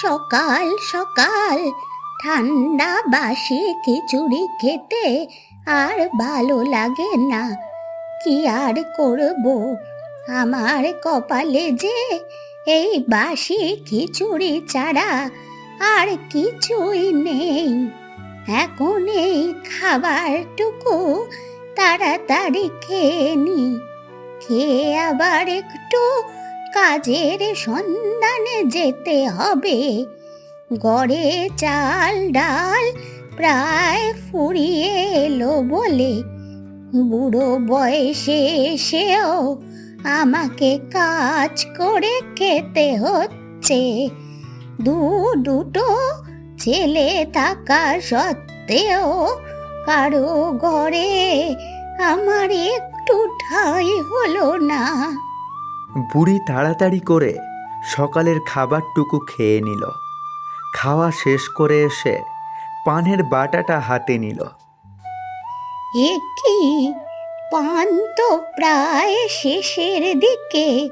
সকাল সকাল ঠান্ডা বাসি খিচুড়ি খেতে আর ভালো লাগে না। কি আর করব? আমার কপালে যে এই বাসি খিচুড়ি ছাড়া আর কিছুই নেই। এখন এই খাবারটুকু তাড়াতাড়ি খেয়ে নি। খেয়ে আবার একটু কাজের সন্ধানে যেতে হবে। গড়ে চাল ডাল প্রায় ফুরিয়ে এলো বলে, বুড়ো বয়সে এসেও আমাকে কাজ করে খেতে হচ্ছে। দু দুটো ছেলে থাকা সত্ত্বেও কারও ঘরে আমার একটু ঠাঁই হলো না। বুড়ি তাড়াতাড়ি করে সকালের খাবারটুকু খেয়ে নিল। খাওয়া শেষ করে এসে পানের বাটাটা হাতে নিল। এ কি? পান তো প্রায় শেষের দিকে।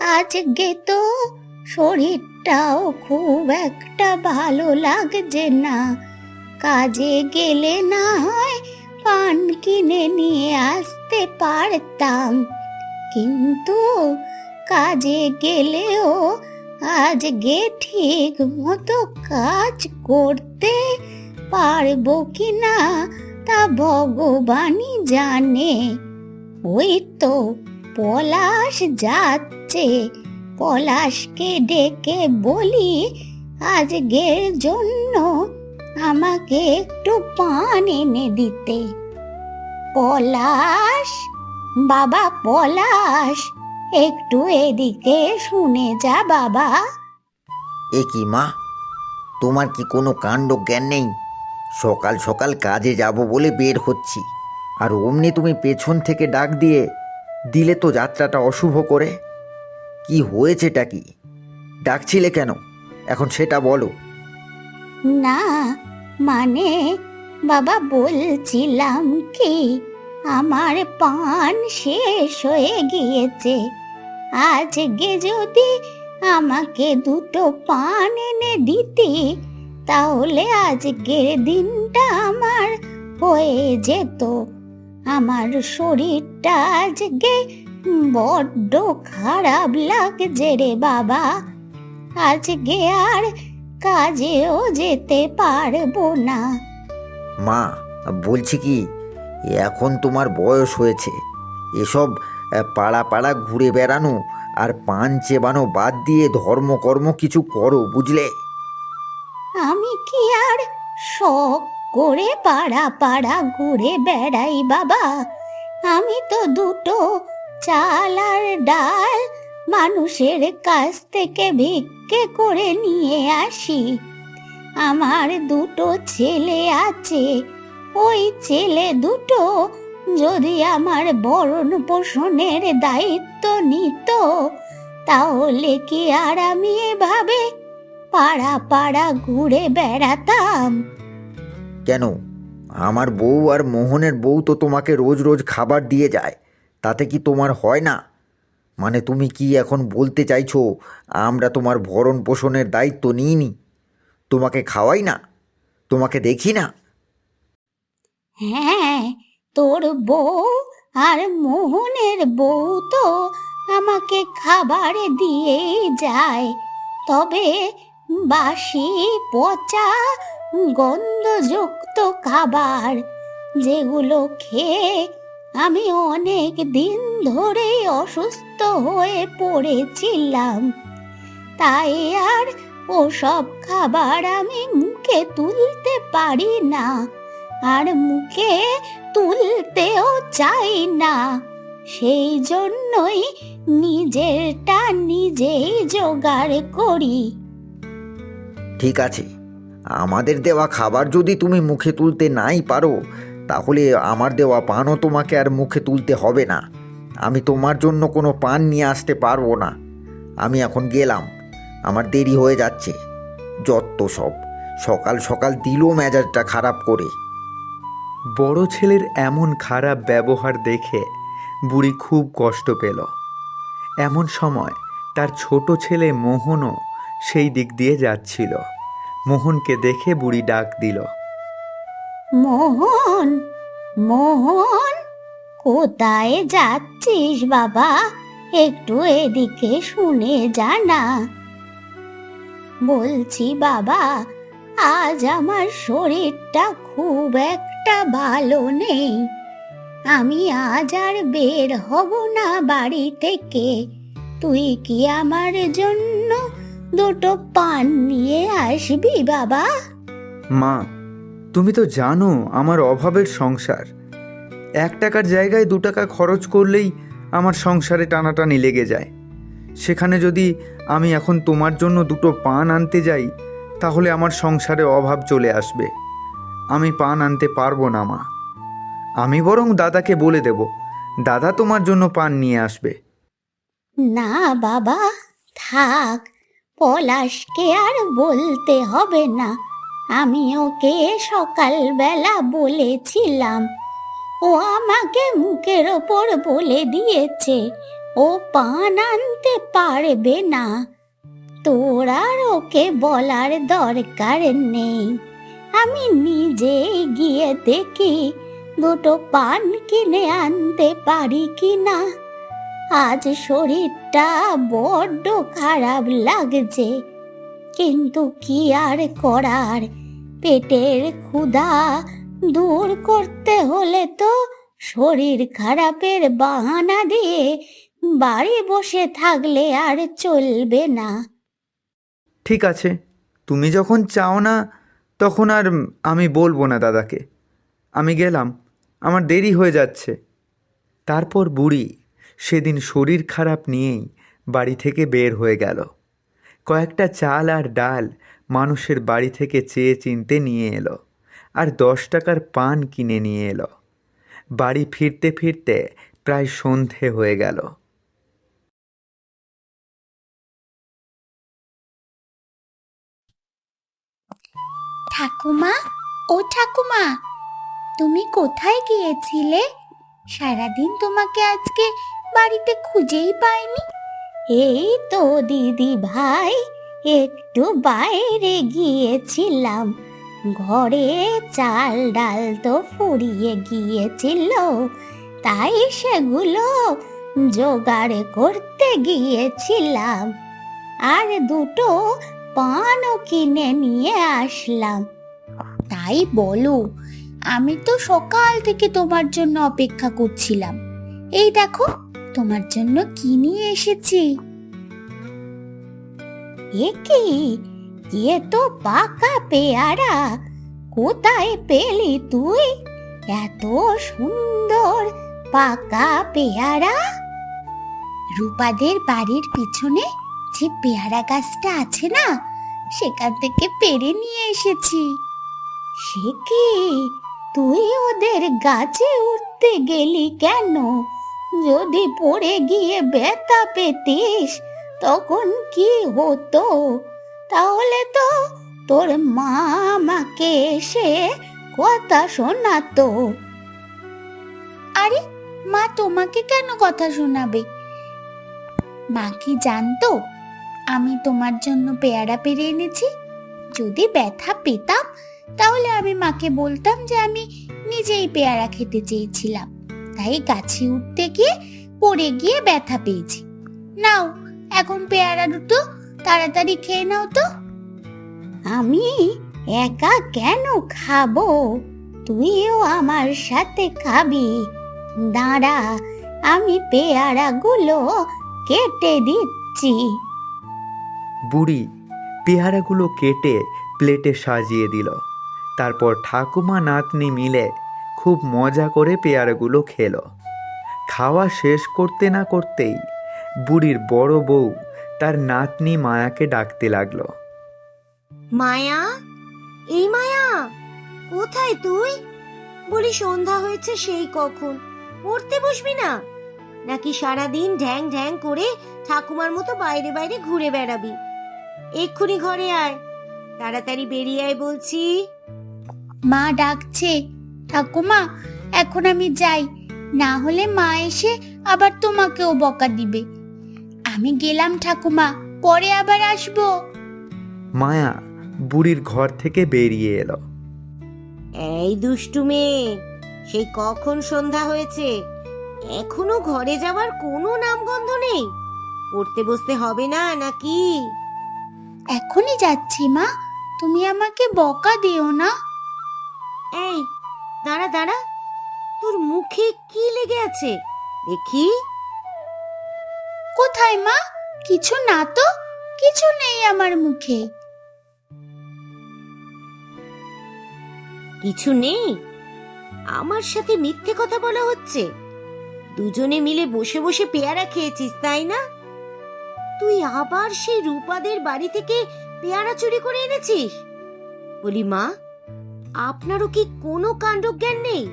আজকে তো শরীরটাও খুব একটা ভালো লাগছে না। কাজে গেলে না হয় পান কিনে নিয়ে আসতে পারতাম। কিন্তু কাজে গেলেও আজকে ঠিক মতো কাজ করতে পারব কি না তা ভগবানই জানে। ওই তো পলাশ যাচ্ছে, পলাশকে ডেকে বলি আজকের জন্য আমাকে একটু পান এনে দিতে। পলাশ বাবা পলাশ একটু এদিকে শুনে যা বাবা। এ কি মা? তোমার কি কোনো কাণ্ড জ্ঞান নেই? সকাল সকাল কাজে যাব বলে বের হচ্ছি। আর অমনি তুমি পেছন থেকে ডাক দিয়ে দিলে তো যাত্রাটা অশুভ করে। কি হয়েছেটা কি? ডাকছিলে কেন? এখন সেটা বলো। না মানে বাবা বলছিলাম কি আমার পান শেষ হয়ে গিয়েছে। আজকে যদি আমাকে দুটো পান এনে দিতি, তাহলে আজকের দিনটা আমার হয়ে যেত। আমার শরীরটা আজকে বড্ড খারাপ লাগছে রে বাবা। আজকে আর কাজেও যেতে পারব না। মা, বলছি কি এখন তোমার বয়স হয়েছে। এসব পাড়া পাড়া ঘুরে বেড়ানো আর পান চেবানো বাদ দিয়ে ধর্মকর্ম কিছু করো, বুঝলে? আমি কি আর শখ করে পাড়া পাড়া ঘুরে বেড়াই, বাবা? আমি তো দুটো চাল আর ডাল মানুষের কাছ থেকে ভিক্ষে করে নিয়ে আসি। আমার দুটো ছেলে আছে ওই ছেলে দুটো যদি আমার ভরণ পোষণের দায়িত্ব নিত, তাহলে কি আর আমি এভাবে পাড়া পাড়া ঘুরে বেড়াতাম? কেন? আমার বউ আর মোহনের বউ তো তোমাকে রোজ রোজ খাবার দিয়ে যায়, তাতে কি তোমার হয় না? মানে তুমি কি এখন বলতে চাইছো, আমরা তোমার ভরণ পোষণের দায়িত্ব নিইনি? তোমাকে খাওয়াই না? তোমাকে দেখি না? হ্যাঁ তোর বউ আর মোহনের বউ তো আমাকে খাবার দিয়েই যায়। তবে বাসি পচা গন্ধযুক্ত খাবার যেগুলো খেয়ে আমি অনেক দিন ধরে অসুস্থ হয়ে পড়েছিলাম। তাই আর ওসব খাবার আমি মুখে তুলতে পারি না। আর মুখে তুলতেও চাই না। সেই জন্যই নিজেরটা নিজেই জোগাড় করি। ঠিক আছে। আমাদের দেওয়া খাবার যদি তুমি মুখে তুলতে নাই পারো, তাহলে আমার দেওয়া পানও তোমাকে আর মুখে তুলতে হবে না। আমি তোমার জন্য কোনো পান নিয়ে আসতে পারব না। আমি এখন গেলাম। আমার দেরি হয়ে যাচ্ছে। যত সব। সকাল সকাল দিল মেজাজটা খারাপ করে। বড় ছেলের এমন খারাপ ব্যবহার দেখে বুড়ি খুব কষ্ট পেল। এমন সময় তার ছোট ছেলে মোহনও সেই দিক দিয়ে যাচ্ছিল। মোহনকে দেখে বুড়ি ডাক দিল, মোহন মোহন, কোথায় যাচ্ছিস বাবা? একটু এদিকে শুনে জানা বলছি বাবা, আজ আমার শরীরটা খুব একটা ভালো নেই। আমি আজ আর বের হব না বাড়ি থেকে। তুই কি আমার জন্য দুটো পান নিয়ে আসবি বাবা? মা, তুমি তো জানো আমার অভাবের সংসার। এক টাকার জায়গায় দু টাকা খরচ করলেই আমার সংসারে টানাটানি লেগে যায়। সেখানে যদি আমি এখন তোমার জন্য দুটো পান আনতে যাই, তাহলে আমার সংসারে অভাব চলে আসবে। আমি পান আনতে পারব না, মা। আমি বরং দাদাকে বলে দেব, দাদা তোমার জন্য পান নিয়ে আসবে। না বাবা, থাক, পলাশকে আর বলতে হবে না। আমি ওকে সকালবেলা বলেছিলাম, ও আমাকে মুখের ওপর বলে দিয়েছে, ও পান আনতে পারবে না। তোর আর ওকে বলার দরকার নেই। আমি নিজেই গিয়ে দেখি দুটো পান কিনে আনতে পারি কি না আজ শরীরটা বড্ড খারাপ লাগছে, কিন্তু কি আর করার? পেটের ক্ষুধা দূর করতে হলে তো শরীর খারাপের বাহানা দিয়ে বাড়ি বসে থাকলে আর চলবে না। ঠিক আছে, তুমি যখন চাও না তখন আর আমি বলব না দাদাকে। আমি গেলাম, আমার দেরি হয়ে যাচ্ছে। তারপর বুড়ি সেদিন শরীর খারাপ নিয়েই বাড়ি থেকে বের হয়ে গেল। কয়েকটা চাল আর ডাল মানুষের বাড়ি থেকে চেয়ে চিনতে নিয়ে এলো আর দশ টাকার পান কিনে নিয়ে এলো। বাড়ি ফিরতে ফিরতে প্রায় সন্ধে হয়ে গেল। ঠাকুমা, ও ঠাকুমা, তুমি কোথায় গিয়েছিলে? সারাদিন তোমাকে আজকে বাড়িতে খুঁজেই পাইনি। এই তো দিদি ভাই, একটু বাইরে গিয়েছিলাম। ঘরে চাল ডাল তো ফুরিয়ে গিয়েছিল, তাই সেগুলো জোগাড় করতে গিয়েছিলাম। আর দুটো পানও কিনে নিয়ে আসলাম। তাই বলো, আমি তো সকাল থেকে তোমার জন্য অপেক্ষা করছিলাম। এই দেখো, তোমার জন্য কি নিয়ে এসেছি? এ কি? এ তো পাকা পেয়ারা, কোথায় পেলি তুই? এত সুন্দর পাকা পেয়ারা। রূপাদের বাড়ির পিছনে যে পেয়ারা গাছটা আছে না সেখান থেকে পেরে নিয়ে এসেছি। সে কি? তুই ওদের গাছে উঠতে গেলি কেন? যদি পড়ে গিয়ে ব্যথা পেতিস, তখন কি হতো? তাহলে তো তোর মা আমাকে এসে কথা শোনাতো। আরে, মা তোমাকে কেন কথা শোনাবে? মা কি জানতো? আমি তোমার জন্য পেয়ারা পেরে এনেছি। যদি ব্যথা পেতাম, তাহলে আমি মাকে বলতাম যে আমি নিজেই পেয়ারা খেতে চেয়েছিলাম। তাই গাছে উঠতে গিয়ে পড়ে গিয়ে ব্যথা পেয়েছি। নাও, এখন পেয়ারা দুটো তাড়াতাড়ি খেয়ে নাও তো। আমি একা কেন খাব? তুইও আমার সাথে খাবি। দাঁড়া, আমি পেয়ারাগুলো কেটে দিচ্ছি। বুড়ি পেয়ারাগুলো কেটে প্লেটে সাজিয়ে দিল। তারপর ঠাকুমা নাতনি মিলে খুব মজা করে পেয়ারাগুলো খেলো। খাওয়া শেষ করতে না করতেই বুড়ির বড় বউ তার নাতনি মায়াকে ডাকতে লাগল। মায়া? এই মায়া, কোথায় তুই? বলি সন্ধ্যা হয়েছে সেই কখন পড়তে বসবি না? নাকি সারাদিন ঢ্যাং ঢ্যাং করে ঠাকুমার মতো বাইরে বাইরে ঘুরে বেড়াবি? এক্ষুনি ঘরে আয়। তাড়াতাড়ি বেরিয়ে আয় বলছি। মা ডাকছে ঠাকুমা এখন আমি যাই। না হলে মা এসে আবার তোমাকেও বকা দিবে। আমি গেলাম ঠাকুমা পরে আবার আসব। মায়া বুড়ির ঘর থেকে বেরিয়ে এলো। এই দুষ্টু মেয়ে সেই কখন সন্ধ্যা হয়েছে? এখনও ঘরে যাওয়ার কোনো নামগন্ধ নেই। পড়তে বসতে হবে না নাকি? এখনই যাচ্ছি মা। তুমি আমাকে বকা দিও না। এই দাঁড়া দাঁড়া। তোর মুখে কি লেগে আছে? দেখি। কোথায় মা? কিছু না তো? কিছু নেই আমার মুখে। কিছু নেই? আমার সাথে মিথ্যে কথা বলা হচ্ছে? দুজনে মিলে বসে বসে পেয়ারা খেয়েছিস, তাই না? তুই আবার সেই রূপাদের বাড়ি থেকে পেয়ারা চুরি করে এনেছিস? বলি, মা, আপনারও কি কোনো কাণ্ডজ্ঞান নেই?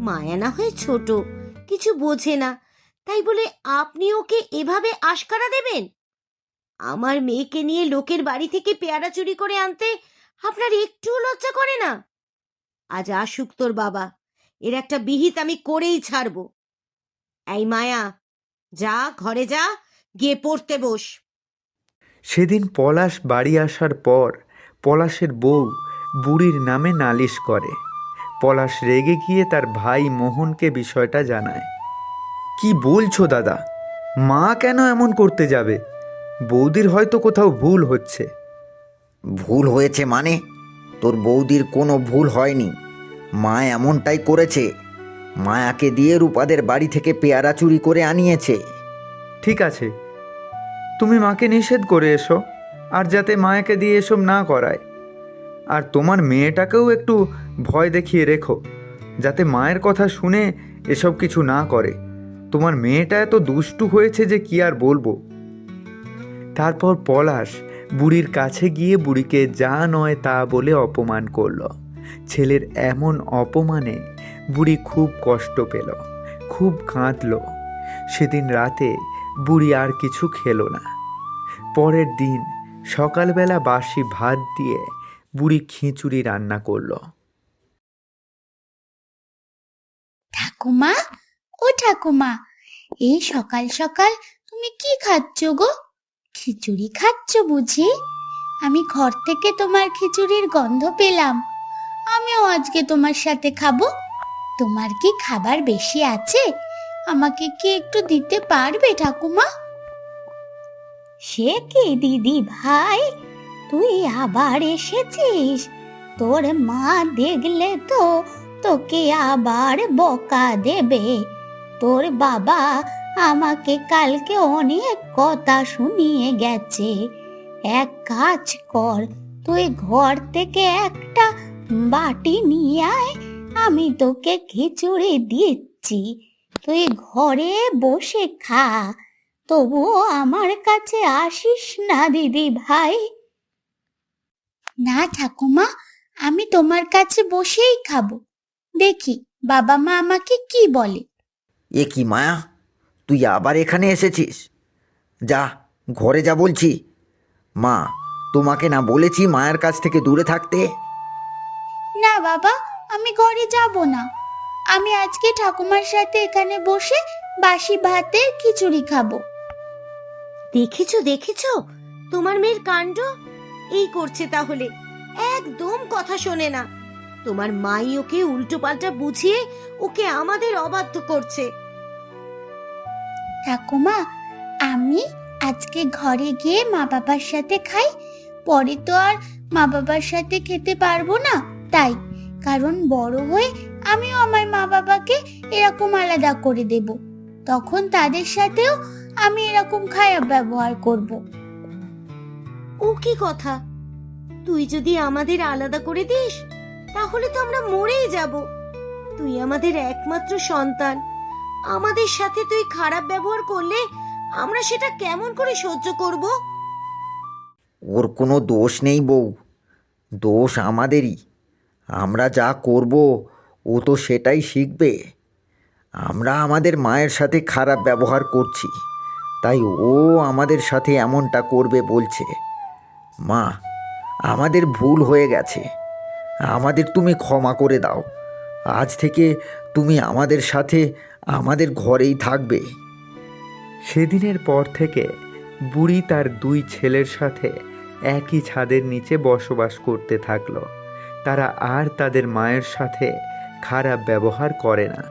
মায়া না হয়ে ছোট, কিছু বোঝে না, তাই বলে আপনি ওকে এভাবে আশকারা দেবেন? আমার মেয়েকে নিয়ে লোকের বাড়ি থেকে পেয়ারা চুরি করে আনতে আপনার একটুও লজ্জা করে না। আজ আসুক তোর বাবা, এর একটা বিহিত আমি করেই ছাড়বো। এই মায়া যা ঘরে যা গিয়ে পড়তে বস। সেদিন পলাশ বাড়ি আসার পর পলাশের বউ বুড়ির নামে নালিশ করে। পলাশ রেগে গিয়ে তার ভাই মোহনকে বিষয়টা জানায়। কি বলছো দাদা? মা কেন এমন করতে যাবে? বৌদির হয়তো কোথাও ভুল হচ্ছে। ভুল হয়েছে মানে? তোর বৌদির কোনো ভুল হয়নি। মা এমনটাই করেছে। মায়াকে দিয়ে রূপাদের বাড়ি থেকে পেয়ারা চুরি করে আনিয়েছে। ঠিক আছে। তুমি মাকে নিষেধ করে এসো, আর যাতে মায়াকে দিয়ে এসব না করায়। আর তোমার মেয়েটাকেও একটু ভয় দেখিয়ে রেখো, যাতে মায়ের কথা শুনে এসব কিছু না করে। তোমার মেয়েটা এত দুষ্টু হয়েছে যে কি আর বলব? তারপর পলাশ বুড়ির কাছে গিয়ে বুড়িকে যা নয় তা বলে অপমান করল। ছেলের এমন অপমানে বুড়ি খুব কষ্ট পেল, খুব কাঁদল। সেদিন রাতে বুড়ি আর কিছু খেলো না। পরের দিন সকালবেলা বাসি ভাত দিয়ে বুড়ি খিচুড়ি রান্না করল। ঠাকুমা, ও ঠাকুমা, এই সকাল সকাল তুমি কি খাচ্ছ গো? খিচুড়ি খাচ্ছ বুঝি? আমি ঘর থেকে তোমার খিচুড়ির গন্ধ পেলাম। আমিও আজকে তোমার সাথে খাব। তোমার কি খাবার বেশি আছে? আমাকে কি একটু দিতে পারবে ঠাকুমা? সে কি দিদি ভাই? তুই আবার এসেছিস? তোর মা দেখলে তো তোকে আবার বকা দেবে। তোর বাবা আমাকে কালকে অনেক কথা শুনিয়ে গেছে। এক কাজ কর, তুই ঘর থেকে একটা বাটি নিয়ে আয় আমি তোকে খিচুড়ি দিচ্ছি। তুই ঘরে বসে খা। তবুও আমার কাছে আসিস না দিদি ভাই। না ঠাকুমা আমি তোমার কাছে বসেই খাব। দেখি বাবা মা আমাকে কি বলে। এ কি মায়া তুই আবার এখানে এসেছিস? যা ঘরে যা বলছি। মা তোমাকে না বলেছি মায়ের কাছ থেকে দূরে থাকতে? না বাবা আমি ঘরে যাব না। আমি আজকে ঠাকুমার সাথে এখানে বসে বাসি ভাতের খিচুড়ি খাব। দেখেছ দেখেছ? তোমার মেয়ের কাণ্ড? এই করছে তাহলে। একদম কথা শোনে না। তোমার মাই ওকে উল্টো পাল্টা বুঝিয়ে ওকে আমাদের অবাধ্য করছে। ঠাকুমা আমি আজকে ঘরে গিয়ে মা বাবার সাথে খাই পরে তো আর মা বাবার সাথে খেতে পারব না তাই। কারণ বড় হয়ে আমিও আমার মা বাবাকে এরকম আলাদা করে দেব। তখন তাদের সাথেও আমি এরকম খারাপ ব্যবহার করব। ও কি কথা? তুই যদি আমাদের আলাদা করে দিস তাহলে তো আমরা মরেই যাব। তুই আমাদের একমাত্র সন্তান। আমাদের সাথে তুই খারাপ ব্যবহার করলে আমরা সেটা কেমন করে সহ্য করব? ওর কোনো দোষ নেই বউ। দোষ আমাদেরই। আমরা যা করব, ও তো সেটাই শিখবে। আমরা আমাদের মায়ের সাথে খারাপ ব্যবহার করছি, তাই ও আমাদের সাথে এমনটা করবে বলছে। মা, আমাদের ভুল হয়ে গেছে। আমাদের তুমি ক্ষমা করে দাও। আজ থেকে তুমি আমাদের সাথে আমাদের ঘরেই থাকবে। সেদিনের পর থেকে বুড়ি তার দুই ছেলের সাথে একই ছাদের নিচে বসবাস করতে থাকল। তারা আর তাদের মায়ের সাথে খারাপ ব্যবহার করে না।